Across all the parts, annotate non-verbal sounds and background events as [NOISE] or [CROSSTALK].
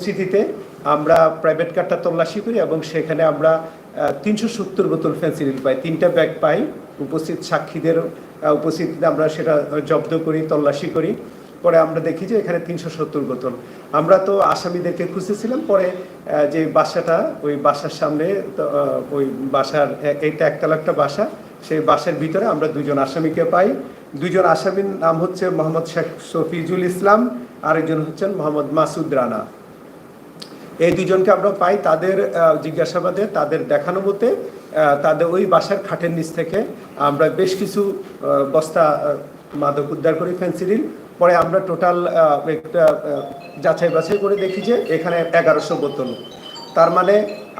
উপস্থিতিতে আমরা প্রাইভেট কারটা তল্লাশি করি এবং সেখানে আমরা তিনশো সত্তর বোতল ফেন্সিডিল পাই। তিনটা ব্যাগ পাই। উপস্থিত সাক্ষীদের উপস্থিতিতে আমরা সেটা জব্দ করি, তল্লাশি করি। পরে আমরা দেখি যে এখানে তিনশো সত্তর বোতল। আমরা তো আসামিদেরকে খুঁজতেছিলাম। পরে যে বাসাটা, ওই বাসার সামনে ওই বাসার এইটা একতলা একটা বাসা। সেই বাসার ভিতরে আমরা দুজন আসামিকে পাই। দুজন আসামির নাম হচ্ছে মোহাম্মদ শেখ শফিজুল ইসলাম, আরেকজন হচ্ছেন মোহাম্মদ মাসুদ রানা। এই দুজনকে আমরা পাই তাদের জিজ্ঞাসাবাদে, তাদের দেখানো মতে তাদের ওই বাসার খাটের নিচ থেকে আমরা বেশ কিছু বস্তা মাদক উদ্ধার করি ফেন্সিডিল পরে আমরা টোটাল একটা যাচাই বাছাই করে দেখি যে এখানে এগারোশো বোতল। তার মানে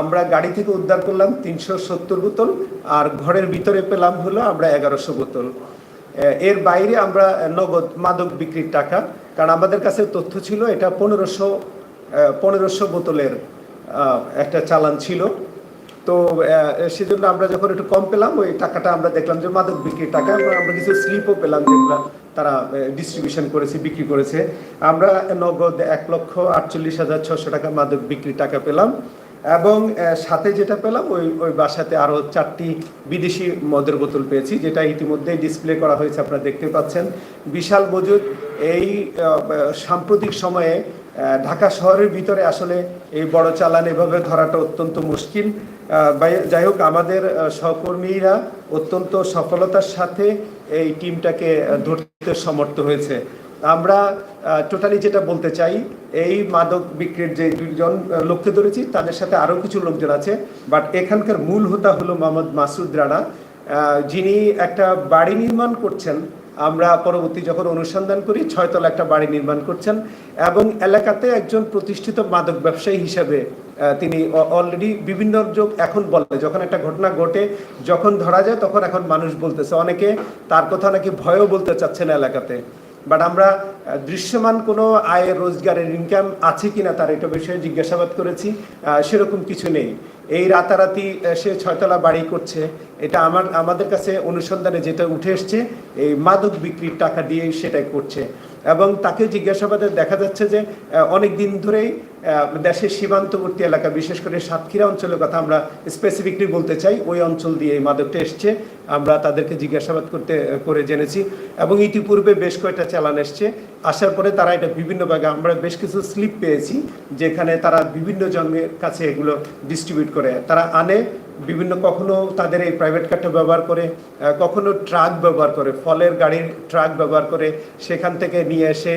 আমরা গাড়ি থেকে উদ্ধার করলাম তিনশো সত্তর বোতল, আর ঘরের ভিতরে পেলাম হলো আমরা এগারোশো বোতল। এর বাইরে আমরা নগদ মাদক বিক্রির টাকা, কারণ আমাদের কাছে তথ্য ছিল এটা পনেরোশো পনেরোশো বোতলের একটা চালান ছিল। তো সেজন্য আমরা যখন একটু কম পেলাম, ওই টাকাটা আমরা দেখলাম যে মাদক বিক্রির টাকা, আমরা কিছু স্লিপও পেলাম যেগুলো তারা ডিস্ট্রিবিউশন করেছে, বিক্রি করেছে। আমরা নগদ এক লক্ষ আটচল্লিশ হাজার ছশো টাকা মাদক বিক্রির টাকা পেলাম। এবং সাথে যেটা পেলাম, ওই ওই বাসাতে আরও চারটি বিদেশি মদের বোতল পেয়েছি, যেটা ইতিমধ্যে ডিসপ্লে করা হয়েছে, আপনারা দেখতে পাচ্ছেন। বিশাল মজুদ এই সাম্প্রতিক সময়ে ঢাকা শহরের ভিতরে আসলে এই বড় চালান এভাবে ধরাটা অত্যন্ত মুশকিল। যাই হোক, আমাদের সহকর্মীরা অত্যন্ত সফলতার সাথে এই টিমটাকে ধরতে সমর্থ হয়েছে। আমরা টোটালি যেটা বলতে চাই, এই মাদক বিক্রির যে দুজন লোককে ধরেছি, তাদের সাথে আরও কিছু লোকজন আছে। বাট এখানকার মূল হোতা হলো মোহাম্মদ মাসুদ রানা। যিনি একটা বাড়ি নির্মাণ করছেন আমরা পরবর্তী যখন অনুসন্ধান করি, ছয়তলা একটা বাড়ি নির্মাণ করছেন এবং এলাকাতে একজন প্রতিষ্ঠিত মাদক ব্যবসায়ী হিসাবে তিনি অলরেডি বিভিন্ন যোগ এখন বলে, যখন একটা ঘটনা ঘটে, যখন ধরা যায় তখন এখন মানুষ বলতেছে। অনেকে তার কথা নাকি ভয়ও বলতে চাচ্ছে না এলাকাতে। বাট আমরা দৃশ্যমান কোনো আয় রোজগারের ইনকাম আছে কিনা তার এটা বিষয়ে জিজ্ঞাসাবাদ করেছি। সেরকম কিছু নেই। এই রাতারাতি সে ছয়তলা বাড়ি করছে। এটা আমার, আমাদের কাছে অনুসন্ধানে যেটা উঠে এসছে, এই মাদক বিক্রির টাকা দিয়ে সেটাই করছে। এবং তাকে জিজ্ঞাসাবাদে দেখা যাচ্ছে যে অনেক দিন ধরেই দেশের সীমান্তবর্তী এলাকা, বিশেষ করে সাতক্ষীরা অঞ্চলের কথা আমরা স্পেসিফিকলি বলতে চাই, ওই অঞ্চল দিয়ে এই মাদকটা এসছে। আমরা তাদেরকে জিজ্ঞাসাবাদ করতে করে জেনেছি। এবং ইতিপূর্বে বেশ কয়েকটা চালান এসছে। আসার পরে তারা এটা বিভিন্ন ভাগে, আমরা বেশ কিছু স্লিপ পেয়েছি, যেখানে তারা বিভিন্ন জনের কাছে এগুলো ডিস্ট্রিবিউট করে। তারা আনে, বিভিন্ন কখনো তাদের এই প্রাইভেট কারটা ব্যবহার করে কখনো ট্রাক ব্যবহার করে, ফলের গাড়ির ট্রাক ব্যবহার করে, সেখান থেকে নিয়ে এসে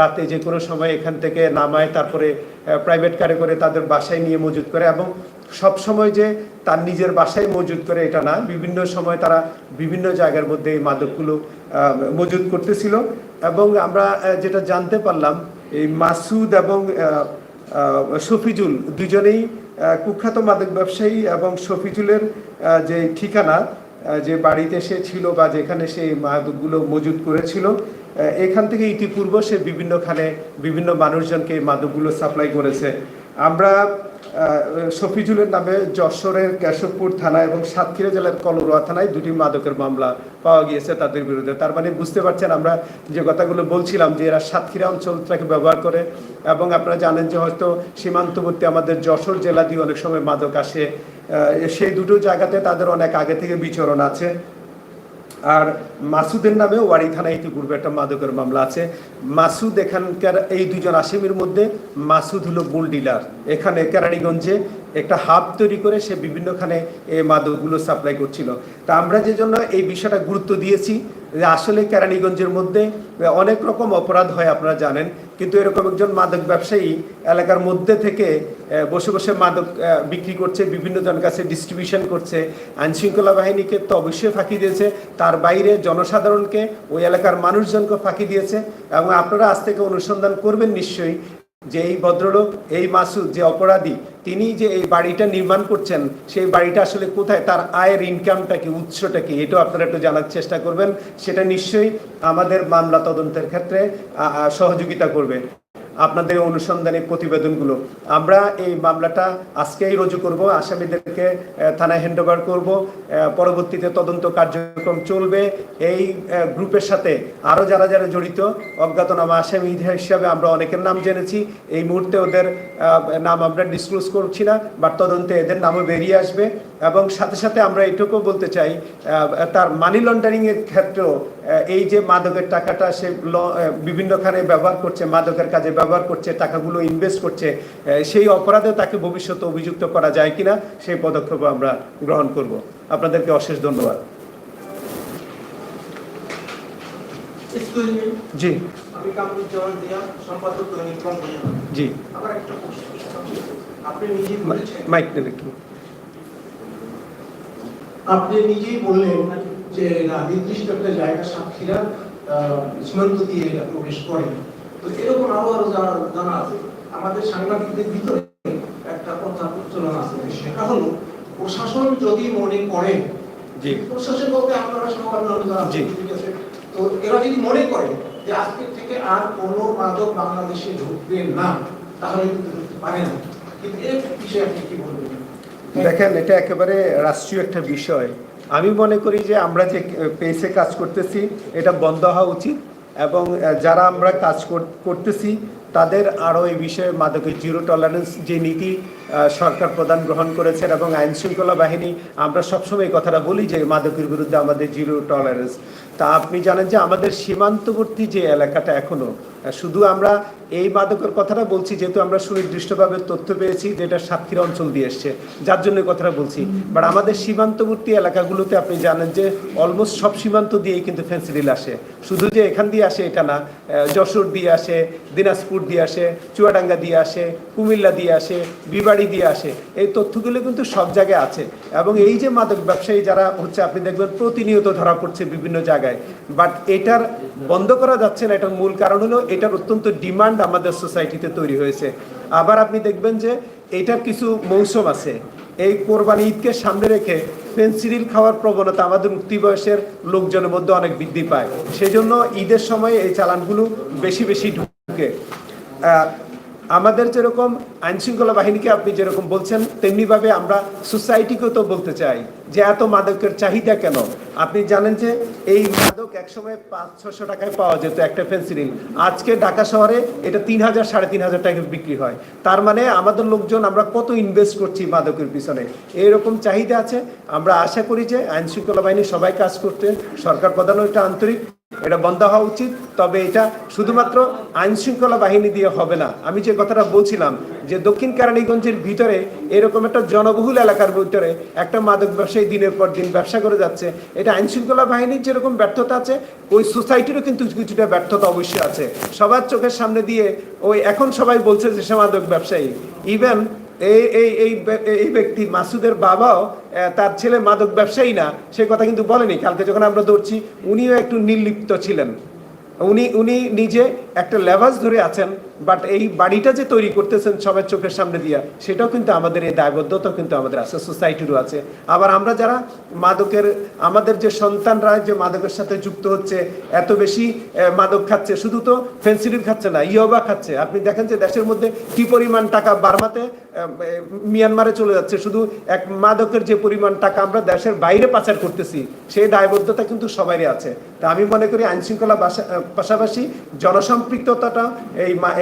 রাতে যে কোনো সময় এখান থেকে নামায়, তারপরে প্রাইভেট কারে করে তাদের বাসায় নিয়ে মজুত করে এবং সব সময় যে তার নিজের বাসায় মজুদ করে এটা না, বিভিন্ন সময় তারা বিভিন্ন জায়গার মধ্যে এই মাদকগুলো মজুত করতেছিল। এবং আমরা যেটা জানতে পারলাম, এই মাসুদ এবং শফিজুল দুজনেই কুখ্যাত মাদক ব্যবসায়ী এবং শফিজুলের যে ঠিকানা যে বাড়িতে সে ছিল বা যেখানে সে মাদকগুলো মজুদ করেছিল এখান থেকে ইতিপূর্ব সে বিভিন্নখানে বিভিন্ন মানুষজনকে মাদকগুলো সাপ্লাই করেছে। আমরা শফিজুলের নামে যশোরের কেশবপুর থানা এবং সাতক্ষীরা জেলার কলরোয়া থানায় দুটি মাদকের মামলা পাওয়া গিয়েছে তাদের বিরুদ্ধে। তার মানে বুঝতে পারছেন আমরা যে কথাগুলো বলছিলাম যে এরা সাতক্ষীরা অঞ্চলটাকে ব্যবহার করে এবং আপনারা জানেন যে হয়তো সীমান্তবর্তী আমাদের যশোর জেলা দিয়ে অনেক সময় মাদক আসে। সেই দুটো জায়গাতে তাদের অনেক আগে থেকে বিচরণ আছে। আর মাসুদের নামেও ওয়ারি থানায় ইতিপূর্বে একটা মাদকের মামলা আছে। মাসুদ এখানকার এই দুজন আসামির মধ্যে মাসুদ হলো বুল ডিলার। এখানে কেরানীগঞ্জে একটা হাব তৈরি করে সে বিভিন্নখানে এই মাদকগুলো সাপ্লাই করছিল। তা আমরা যে জন্য এই বিষয়টা গুরুত্ব দিয়েছি যে আসলে কেরানীগঞ্জের মধ্যে অনেক রকম অপরাধ হয় আপনারা জানেন, কিন্তু এরকম একজন মাদক ব্যবসায়ী এলাকার মধ্যে থেকে বসে বসে মাদক বিক্রি করছে, বিভিন্ন জনের কাছে ডিস্ট্রিবিউশন করছে, আইনশৃঙ্খলা বাহিনীকে তো অবশ্যই ফাঁকি দিয়েছে, তার বাইরে জনসাধারণকে ওই এলাকার মানুষজনকে ফাঁকি দিয়েছে এবং আপনারা আজ থেকে অনুসন্ধান করবেন নিশ্চয়ই যে এই ভদ্রলোক, এই মাসুদ, যে অপরাধী তিনি যে এই বাড়িটা নির্মাণ করছেন, সেই বাড়িটা আসলে কোথায়, তার আয়ের ইনকামটা কি, উৎসটা কি, এটাও আপনারা একটু জানার চেষ্টা করবেন। সেটা নিশ্চয়ই আমাদের মামলা তদন্তের ক্ষেত্রে সহযোগিতা করবে। আপনাদের অনুসন্ধানী প্রতিবেদনগুলো। আমরা এই মামলাটা আজকেই রুজু করব। আসামিদেরকে থানায় হ্যান্ডওভার করব। পরবর্তীতে তদন্ত কার্যক্রম চলবে। এই গ্রুপের সাথে আরও যারা যারা জড়িত, অজ্ঞাতনামা আসামি হিসাবে আমরা অনেকের নাম জেনেছি। এই মুহূর্তে ওদের নাম আমরা ডিসক্লোজ করছি না, বাট তদন্তে এদের নামও বেরিয়ে আসবে। এবং সাথে সাথে আমরা এটুকু বলতে চাই তার মানি লন্ডারিং এর ক্ষেত্রেও এই যে মাদকের টাকাটা সে বিভিন্নখানে ব্যবহার করছে মাদকের কাজে ব্যবহার করছে টাকাগুলো ইনভেস্ট করছে সেই অপরাধে তাকে ভবিষ্যতে অভিযুক্ত করা যায় কিনা সেই পদক্ষেপ আমরা গ্রহণ করব। আপনাদেরকে অশেষ ধন্যবাদ। জি। জি। মাইক একটু আপনি নিজেই বললেন যে না নির্দিষ্ট একটা জায়গা সাক্ষীরা সীমান্ত দিয়ে প্রবেশ করে। তো এরকম আরও আরও জানা আছে আমাদের সাংবাদিকদের ভিতরে একটা কথা প্রচলন আছে। সেটা হলো প্রশাসন যদি মনে করে জি। প্রশাসন বলতে আপনারা। ঠিক আছে? তো এরা যদি মনে করে যে আজকে থেকে আর কোনো মাদক বাংলাদেশে ঢুকবে না তাহলে কিন্তু ঢুকতে পারে না। কিন্তু এর বিষয়ে আপনি কি বলবেন? দেখেন, এটা একেবারে রাষ্ট্রীয় একটা বিষয়। আমি মনে করি যে আমরা যে পেসে কাজ করতেছি, এটা বন্ধ হওয়া উচিত এবং যারা আমরা কাজ কর- করতেছি, তাদের আরও এই বিষয়ে মাদকের জিরো টলারেন্স যে নীতি সরকার প্রদান গ্রহণ করেছেন এবং আইন শৃঙ্খলা বাহিনী, আমরা সবসময় এই কথাটা বলি যে মাদকের বিরুদ্ধে আমাদের জিরো টলারেন্স তা আপনি জানেন যে আমাদের সীমান্তবর্তী যে এলাকাটা এখনও শুধু আমরা এই মাদকের কথাটা বলছি, যেহেতু আমরা সুনির্দিষ্টভাবে তথ্য পেয়েছি যেটা সাতক্ষীরা অঞ্চল দিয়ে এসছে, যার জন্য কথাটা বলছি। বাট আমাদের সীমান্তবর্তী এলাকাগুলোতে আপনি জানেন যে অলমোস্ট সব সীমান্ত দিয়েই কিন্তু ফেন্সিডিল আসে। শুধু যে এখান দিয়ে আসে এটা না যশোর দিয়ে আসে, দিনাজপুর দিয়ে আসে, চুয়াডাঙ্গা দিয়ে আসে, কুমিল্লা দিয়ে আসে, বিবাড়ি দিয়ে আসে, এই তথ্যগুলো কিন্তু সব জায়গায় আছে। এবং এই যে মাদক ব্যবসায়ী যারা হচ্ছে, আপনি দেখবেন প্রতিনিয়ত ধরা পড়ছে বিভিন্ন জায়গায়। বাট এটার বন্ধ করা যাচ্ছে না, এটার মূল কারণ হলো এটার অত্যন্ত ডিমান্ড আমাদের সোসাইটিতে তৈরি হয়েছে। আবার আপনি দেখবেন যে এটার কিছু মৌসুম আছে। এই কোরবানি ঈদকে সামনে রেখে পেন্সিডিল খাওয়ার প্রবণতা আমাদের উক্তি বয়সের লোকজনের মধ্যে অনেক বৃদ্ধি পায়। সেজন্য ঈদের সময় এই চালানগুলো বেশি বেশি ঢুকে। আমাদের যেরকম আইনশৃঙ্খলা বাহিনীকে আপনি যেরকম বলছেন, তেমনিভাবে আমরা সোসাইটিকেও তো বলতে চাই যে এত মাদকের চাহিদা কেন? আপনি জানেন যে এই মাদক একসময় পাঁচ ছশো টাকায় পাওয়া যেত একটা ফেন্সিডিল আজকে ঢাকা শহরে এটা তিন হাজার, সাড়ে তিন হাজার টাকা বিক্রি হয়। তার মানে আমাদের লোকজন আমরা কত ইনভেস্ট করছি মাদকের পিছনে? এইরকম চাহিদা আছে। আমরা আশা করি যে আইনশৃঙ্খলা বাহিনী সবাই কাজ করতে, সরকার প্রধানও এটা আন্তরিক। এটা বন্ধ হওয়া উচিত, তবে এটা শুধুমাত্র আইন শৃঙ্খলা বাহিনী দিয়ে হবে না। আমি যে কথাটা বলছিলাম যে দক্ষিণ কেরানীগঞ্জের ভিতরে এরকম একটা জনবহুল এলাকার ভিতরে একটা মাদক ব্যবসায়ী দিনের পর দিন ব্যবসা করে যাচ্ছে, এটা আইন শৃঙ্খলা বাহিনীর যেরকম ব্যর্থতা আছে, ওই সোসাইটিরও কিন্তু কিছুটা ব্যর্থতা অবশ্যই আছে। সবার চোখের সামনে দিয়ে ওই এখন সবাই বলছে যে সে মাদক ব্যবসায়ী। ইভেন এই এই এই এই ব্যক্তি মাসুদের বাবাও তার ছেলে মাদক ব্যবসায়ী না, সে কথা কিন্তু বলেনি। কালকে যখন আমরা ধরছি, উনিও একটু নির্লিপ্ত ছিলেন। উনি উনি নিজে একটা লেভাস ধরে আছেন। বাট এই বাড়িটা যে তৈরি করতেছেন সবার চোখের সামনে দিয়া, সেটাও কিন্তু আমাদের এই দায়বদ্ধতা কিন্তু আমাদের আছে সোসাইটিরও আছে। আবার আমরা যারা মাদকের, আমাদের যে সন্তানরা যে মাদকের সাথে যুক্ত হচ্ছে, এত বেশি মাদক খাচ্ছে, শুধু তো ফেন্সিডিল খাচ্ছে না, ইয়োবা খাচ্ছে। আপনি দেখেন যে দেশের মধ্যে কি পরিমাণ টাকা বার্মাতে মিয়ানমারে চলে যাচ্ছে, শুধু এক মাদকের যে পরিমাণ টাকা আমরা দেশের বাইরে পাচার করতেছি, সেই দায়বদ্ধতা কিন্তু সবারই আছে। তা আমি মনে করি আইনশৃঙ্খলা পাশাপাশি জনসম্পৃক্ততাটা এই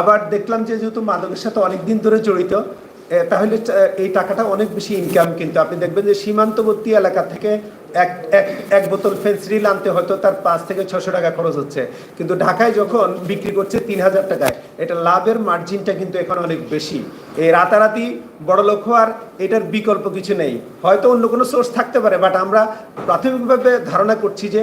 আবার দেখলাম যে যেহেতু মাদকের সাথে অনেক দিন ধরে জড়িত তাহলে এই টাকাটা অনেক বেশি ইনকাম কিন্তু। আপনি দেখবেন যে সীমান্তবর্তী এলাকা থেকে এক এক এক বোতল ফেন্সিডিল আনতে হয়তো তার পাঁচ থেকে ছশো টাকা খরচ হচ্ছে। কিন্তু ঢাকায় যখন বিক্রি করছে তিন হাজার টাকায়, এটা লাভের মার্জিনটা কিন্তু এখন অনেক বেশি। এই রাতারাতি বড় লোক হওয়ার এটার বিকল্প কিছু নেই। হয়তো অন্য কোনো সোর্স থাকতে পারে বাট আমরা প্রাথমিকভাবে ধারণা করছি যে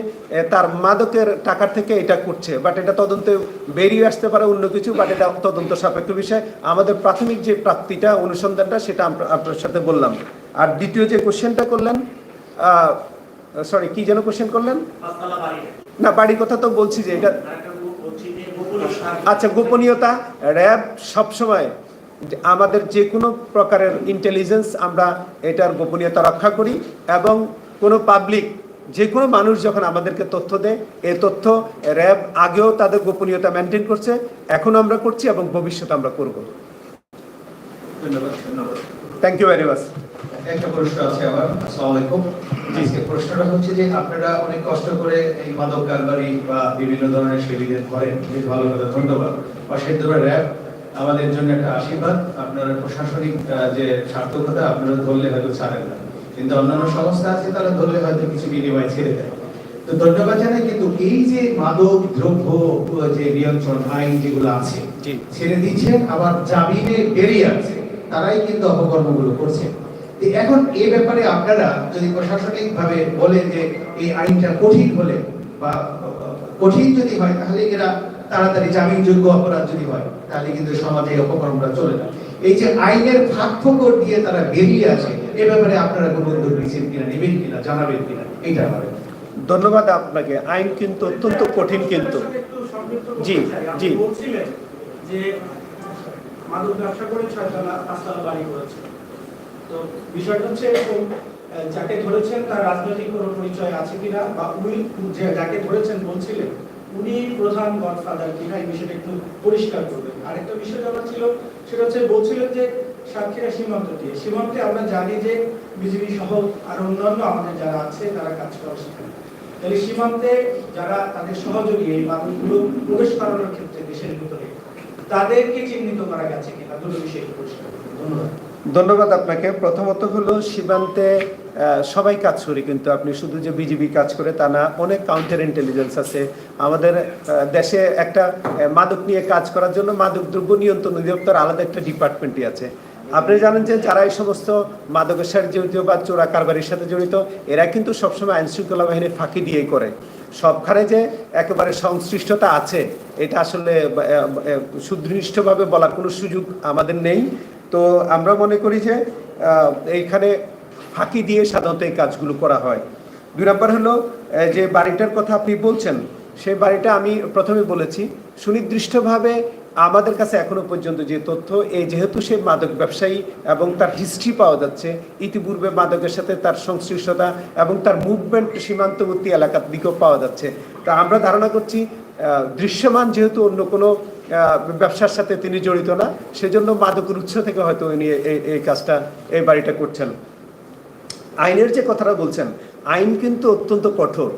তার মাদকের টাকার থেকে এটা করছে। বাট এটা তদন্তে বেরিয়ে আসতে পারে অন্য কিছু বাট এটা তদন্ত সাপেক্ষ বিষয়। আমাদের প্রাথমিক যে প্রাপ্তিটা, অনুসন্ধানটা, সেটা আপনার সাথে বললাম। আর দ্বিতীয় যে কোশ্চেনটা করলেন সরি কি যেন কোশ্চেন করলেন? না বাড়ির কথা তো বলছি যে এটা আচ্ছা গোপনীয়তা র্যাব সবসময় আমাদের যে কোনো প্রকারের ইন্টেলিজেন্স আমরা এটার গোপনীয়তা রক্ষা করি এবং কোনো পাবলিক যে কোনো মানুষ যখন আমাদেরকে তথ্য দেয় এই তথ্য র্যাব আগেও তাদের গোপনীয়তা মেনটেন করছে এখন আমরা করছি এবং ভবিষ্যতে আমরা করব। ধন্যবাদ ধন্যবাদ। থ্যাংক ইউ ভেরি মাচ একটা প্রশ্ন আছে আমার আসসালামু আলাইকুম। আজকে প্রশ্নটা হচ্ছে যে আপনারা অনেক কষ্ট করে এই মাদক কারবারি বা বিভিন্ন ধরনের সেবিদের করেন ভালো কথা ধন্যবাদ। র্যাব আমাদের জন্য একটা আশীর্বাদ। আপনারা প্রশাসনিক যে সার্থকতা আপনারা ধরলে হয়তো ছাড়েন না। কিন্তু অন্যান্য সংস্থা আছে তারা ধরলে হয়তো কিছু বিনিময় ছেড়ে দেয়। তো ধন্যবাদ জানাই কিন্তু এই যে মাদক দ্রব্য যে নিয়ন্ত্রণ আইন যেগুলো আছে। ছেড়ে দিচ্ছেন আবার জামিনে বেরিয়ে আছে তারাই কিন্তু অপকর্মগুলো করছে এখন এই ব্যাপারে আপনারা যদি প্রশাসনিক ভাবে বলেন যে এই আইনটা কঠিন হলে বা কঠিন যদি হয় তাহলে এরা তাড়াতাড়ি জামিনযোগ্য অপরাধ যদি হয় তাহলে কিন্তু সমাজে এই অপকর্মটা চলে না। এই যে আইনের ফাঁক ফোকর দিয়ে তারা বেরিয়ে আসে এ ব্যাপারে আপনারা কোনো উদ্যোগ নিচ্ছেন কিনা নেবেন কিনা জানাবেন কিনা এইটা আমার ধন্যবাদ আপনাকে। আইন কিন্তু অত্যন্ত কঠিন কিন্তু। জি, জি। যে মাদক ব্যবসা করে ছয়তলা পাঁচতলা বাড়ি করেছে। তো বিষয়টা হচ্ছে যাকে ধরেছেন তার রাজনৈতিক কোনো পরিচয় আছে কিনা, বা উনি যাকে ধরেছেন বলছিলেন, উনি প্রধান গডফাদার কিনা, এই বিষয়টা একটু পরিষ্কার করবেন। আরেকটা বিষয় ছিল, সেটা হচ্ছে বলছিলেন যে সাতক্ষীরা সীমান্ত দিয়ে। সীমান্তে আমরা জানি যে বিজেপি সহ আর অন্যান্য আমাদের যারা আছে, তারা কাজ করে তাহলে সীমান্তে যারা তাদের সহযোগী, এই মানুষগুলো প্রবেশ করানোর ক্ষেত্রে দেশের ভিতরে, তাদেরকে চিহ্নিত করা গেছে কিনা? দুটো বিষয় পরিষ্কার ধন্যবাদ। ধন্যবাদ আপনাকে। প্রথমত হলো সীমান্তে সবাই কাজ করে, কিন্তু আপনি শুধু যে বিজিবি কাজ করে তা না, অনেক কাউন্টার ইন্টেলিজেন্স আছে। আমাদের দেশে একটা মাদক নিয়ে কাজ করার জন্য মাদক দ্রব্য নিয়ন্ত্রণ অধিদপ্তর আলাদা একটা ডিপার্টমেন্টই আছে। আপনি জানেন যে যারা এই সমস্ত মাদকের জড়িত বা চোরা কারবারির সাথে জড়িত, এরা কিন্তু সবসময় আইন শৃঙ্খলা বাহিনীর ফাঁকি দিয়েই করে। সবখানে যে একেবারে সংশ্লিষ্টতা আছে, এটা আসলে সুদৃষ্টভাবে বলার কোনো সুযোগ আমাদের নেই। তো আমরা মনে করি যে এইখানে ফাঁকি দিয়ে সাধারণত এই কাজগুলো করা হয়। দুই নম্বর হলো যে বাড়িটার কথা আপনি বলছেন সেই বাড়িটা আমি প্রথমে বলেছি, সুনির্দিষ্টভাবে আমাদের কাছে এখনও পর্যন্ত যে তথ্য এই যেহেতু সে মাদক ব্যবসায়ী এবং তার হিস্ট্রি পাওয়া যাচ্ছে, ইতিপূর্বে মাদকের সাথে তার সংশ্লিষ্টতা এবং তার মুভমেন্ট সীমান্তবর্তী এলাকার দিকেও পাওয়া যাচ্ছে। তা আমরা ধারণা করছি দৃশ্যমান যেহেতু অন্য কোনো ব্যবসার সাথে তিনি জড়িত না, সেজন্য মাদকের উৎস থেকে হয়তো উনি এই- কাজটা, এই বাড়িটা করছেন। আইনের যে কথাটা বলছেন, আইন কিন্তু অত্যন্ত কঠোর।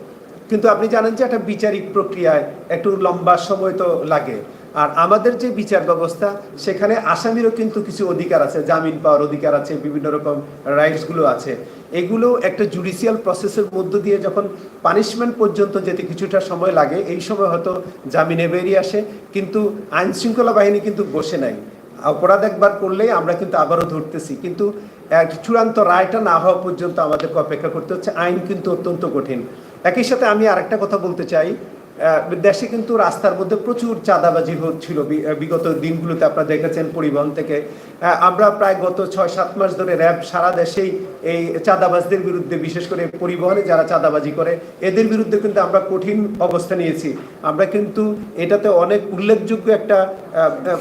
কিন্তু আপনি জানেন যে একটা বিচারিক প্রক্রিয়ায় একটু লম্বা সময় তো লাগে। আর আমাদের যে বিচার ব্যবস্থা, সেখানে আসামিরও কিন্তু কিছু অধিকার আছে, জামিন পাওয়ার অধিকার আছে, বিভিন্ন রকম রাইটসগুলো আছে। এগুলো একটা জুডিশিয়াল প্রসেসের মধ্য দিয়ে যখন পানিশমেন্ট পর্যন্ত যেতে কিছুটা সময় লাগে, এই সময় হয়তো জামিনে বেরিয়ে আসে, কিন্তু আইন শৃঙ্খলা বাহিনী কিন্তু বসে নাই। অপরাধ একবার করলেই আমরা কিন্তু আবারও ধরতেছি। কিন্তু চূড়ান্ত রায়টা না হওয়া পর্যন্ত আমাদেরকে অপেক্ষা করতে হচ্ছে। আইন কিন্তু অত্যন্ত কঠিন। একই সাথে আমি আরেকটা কথা বলতে চাই। দেশে কিন্তু রাস্তার মধ্যে প্রচুর চাঁদাবাজি হচ্ছিল বিগত দিনগুলোতে। আপনারা দেখেছেন পরিবহন থেকে আমরা প্রায় গত ছয়, সাত মাস ধরে র্যাব সারা দেশেই এই চাঁদাবাজদের বিরুদ্ধে, বিশেষ করে পরিবহনে যারা চাঁদাবাজি করে, এদের বিরুদ্ধে কিন্তু আমরা কঠিন অবস্থা নিয়েছি। আমরা কিন্তু এটাতে অনেক উল্লেখযোগ্য একটা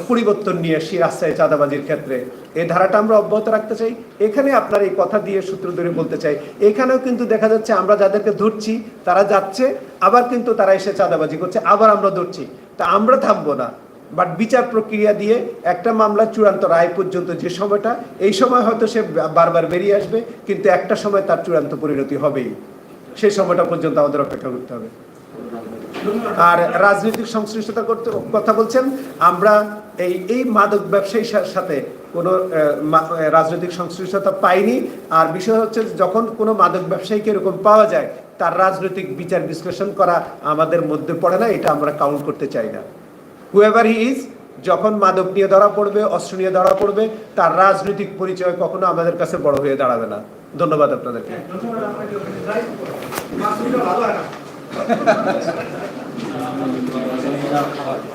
পরিবর্তন নিয়ে আসি রাস্তায় চাঁদাবাজির ক্ষেত্রে। এই ধারাটা আমরা অব্যাহত রাখতে চাই। এখানে আপনার এই কথা দিয়ে সূত্র ধরে বলতে চাই, এখানেও কিন্তু দেখা যাচ্ছে আমরা যাদেরকে ধরছি, তারা যাচ্ছে, আবার কিন্তু তারা এসে চাঁদাবাজি করছে, আবার আমরা ধরছি। তা আমরা থামবো না। বাট বিচার প্রক্রিয়া দিয়ে একটা মামলা চূড়ান্ত রায় পর্যন্ত যে সময়টা, এই সময় হয়তো সে বারবার বেরিয়ে আসবে, কিন্তু একটা সময় তার চূড়ান্ত পরিণতি হবেই। সেই সময়টা পর্যন্ত আমাদের অপেক্ষা করতে হবে। আর রাজনৈতিক সংশ্লিষ্টতা করতে কথা বলছেন, আমরা এই এই মাদক ব্যবসায়ীর সাথে কোনো রাজনৈতিক সংশ্লিষ্টতা পাইনি। আর বিষয় হচ্ছে যখন কোনো মাদক ব্যবসায়ীকে এরকম পাওয়া যায়, তার রাজনৈতিক বিচার বিশ্লেষণ করা আমাদের মধ্যে পড়ে না, এটা আমরা কাউন্ট করতে চাই না। হুয়েভার হি ইজ যখন মাদক নিয়ে ধরা পড়বে অস্ত্র নিয়ে ধরা পড়বে তার রাজনৈতিক পরিচয় কখনো আমাদের কাছে বড় হয়ে দাঁড়াবে না। ধন্যবাদ আপনাদেরকে। ধন্যবাদ [LAUGHS]